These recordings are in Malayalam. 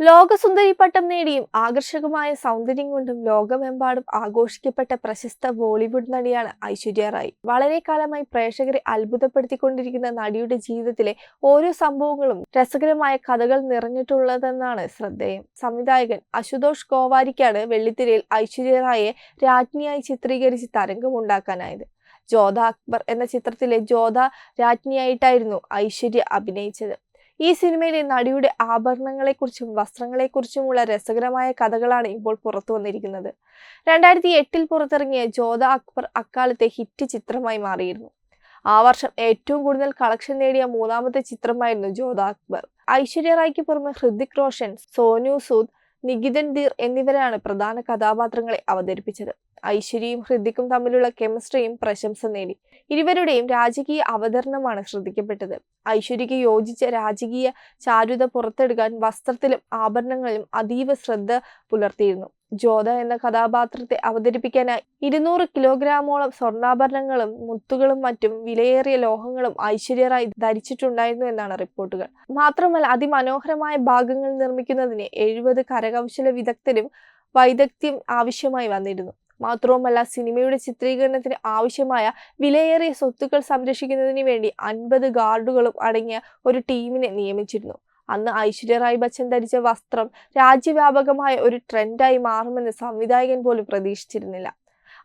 ലോകസുന്ദരി പട്ടം നേടിയും ആകർഷകമായ സൗന്ദര്യം കൊണ്ടും ലോകമെമ്പാടും ആഘോഷിക്കപ്പെട്ട പ്രശസ്ത ബോളിവുഡ് നടിയാണ് ഐശ്വര്യ റായ്. വളരെ കാലമായി പ്രേക്ഷകരെ അത്ഭുതപ്പെടുത്തിക്കൊണ്ടിരിക്കുന്ന നടിയുടെ ജീവിതത്തിലെ ഓരോ സംഭവങ്ങളും രസകരമായ കഥകൾ നിറഞ്ഞിട്ടുള്ളതെന്നാണ് ശ്രദ്ധേയം. സംവിധായകൻ അശുതോഷ് ഗോവാരിക്കാണ് വെള്ളിത്തിരയിൽ ഐശ്വര്യ റായെ രാജ്ഞിയായി ചിത്രീകരിച്ച് തരംഗമുണ്ടാക്കാനായത്. ജോധ അക്ബർ എന്ന ചിത്രത്തിലെ ജോധ രാജ്ഞിയായിട്ടായിരുന്നു ഐശ്വര്യ അഭിനയിച്ചത്. ഈ സിനിമയിലെ നടിയുടെ ആഭരണങ്ങളെക്കുറിച്ചും വസ്ത്രങ്ങളെക്കുറിച്ചുമുള്ള രസകരമായ കഥകളാണ് ഇപ്പോൾ പുറത്തു വന്നിരിക്കുന്നത്. രണ്ടായിരത്തി എട്ടിൽ പുറത്തിറങ്ങിയ ജോധ അക്ബർ അക്കാലത്തെ ഹിറ്റ് ചിത്രമായി മാറിയിരുന്നു. ആ വർഷം ഏറ്റവും കൂടുതൽ കളക്ഷൻ നേടിയ മൂന്നാമത്തെ ചിത്രമായിരുന്നു ജോധ അക്ബർ. ഐശ്വര്യ റായ്ക്ക് പുറമെ ഹൃദിക് റോഷൻ സോനു സൂദ് നികിതൻ ദീർ എന്നിവരാണ് പ്രധാന കഥാപാത്രങ്ങളെ അവതരിപ്പിച്ചത്. ഐശ്വര്യയും ഹൃതിക്കും തമ്മിലുള്ള കെമിസ്ട്രിയും പ്രശംസ നേടി. ഇരുവരുടെയും രാജകീയ അവതരണമാണ് ശ്രദ്ധിക്കപ്പെട്ടത് ഐശ്വര്യയ്ക്ക് യോജിച്ച രാജകീയ ചാരുത പുറത്തെടുക്കാൻ വസ്ത്രത്തിലും ആഭരണങ്ങളിലും അതീവ ശ്രദ്ധ പുലർത്തിയിരുന്നു. ജോധ എന്ന കഥാപാത്രത്തെ അവതരിപ്പിക്കാനായി ഇരുന്നൂറ് കിലോഗ്രാമോളം സ്വർണാഭരണങ്ങളും മുത്തുകളും മറ്റും വിലയേറിയ ലോഹങ്ങളും ഐശ്വര്യറായി ധരിച്ചിട്ടുണ്ടായിരുന്നു എന്നാണ് റിപ്പോർട്ടുകൾ. മാത്രമല്ല അതിമനോഹരമായ ഭാഗങ്ങൾ നിർമ്മിക്കുന്നതിന് എഴുപത് കരകൗശല വിദഗ്ധരും വൈദഗ്ധ്യം ആവശ്യമായി വന്നിരുന്നു. മാത്രവുമല്ല സിനിമയുടെ ചിത്രീകരണത്തിന് ആവശ്യമായ വിലയേറിയ സ്വത്തുക്കൾ സംരക്ഷിക്കുന്നതിന് വേണ്ടി അൻപത് ഗാർഡുകളും അടങ്ങിയ ഒരു ടീമിനെ നിയമിച്ചിരുന്നു. അന്ന് ഐശ്വര്യ റായ് ബച്ചൻ ധരിച്ച വസ്ത്രം രാജ്യവ്യാപകമായ ഒരു ട്രെൻഡായി മാറുമെന്ന് സംവിധായകൻ പോലും പ്രതീക്ഷിച്ചിരുന്നില്ല.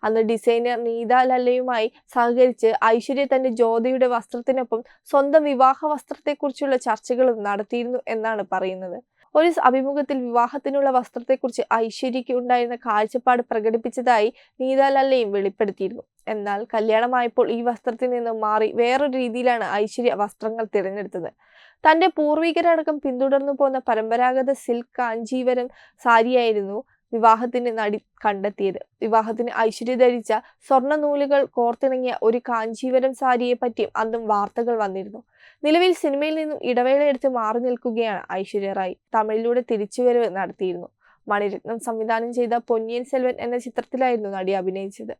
അന്ന് ഡിസൈനർ നീത ലല്ലയുമായി സഹകരിച്ച് ഐശ്വര്യ തന്റെ ജ്യോതിയുടെ വസ്ത്രത്തിനൊപ്പം സ്വന്തം വിവാഹ വസ്ത്രത്തെക്കുറിച്ചുള്ള ചർച്ചകളും നടത്തിയിരുന്നു എന്നാണ് പറയുന്നത്. ഒരു അഭിമുഖത്തിൽ വിവാഹത്തിനുള്ള വസ്ത്രത്തെക്കുറിച്ച് ഐശ്വര്യയ്ക്ക് ഉണ്ടായിരുന്ന കാഴ്ചപ്പാട് പ്രകടിപ്പിച്ചതായി നീതാലല്ലയും വെളിപ്പെടുത്തിയിരുന്നു. എന്നാൽ കല്യാണമായപ്പോൾ ഈ വസ്ത്രത്തിൽ നിന്നും മാറി വേറൊരു രീതിയിലാണ് ഐശ്വര്യ വസ്ത്രങ്ങൾ തിരഞ്ഞെടുത്തത്. തന്റെ പൂർവികരടക്കം പിന്തുടർന്നു പോന്ന പരമ്പരാഗത സിൽക്ക് കാഞ്ചീവരം സാരിയായിരുന്നു വിവാഹത്തിന് നടി കണ്ടെത്തിയത്. വിവാഹത്തിന് ഐശ്വര്യ ധരിച്ച സ്വർണ നൂലുകൾ കോർത്തിണങ്ങിയ ഒരു കാഞ്ചീവരം സാരിയെ പറ്റിയും അന്നും വാർത്തകൾ വന്നിരുന്നു. നിലവിൽ സിനിമയിൽ നിന്നും ഇടവേള എടുത്ത് മാറി നിൽക്കുകയാണ് ഐശ്വര്യ റായി. തമിഴിലൂടെ തിരിച്ചുവരവ് നടത്തിയിരുന്നു. മണിരത്നം സംവിധാനം ചെയ്ത പൊന്നിയൻ സെൽവൻ എന്ന ചിത്രത്തിലായിരുന്നു നടി അഭിനയിച്ചത്.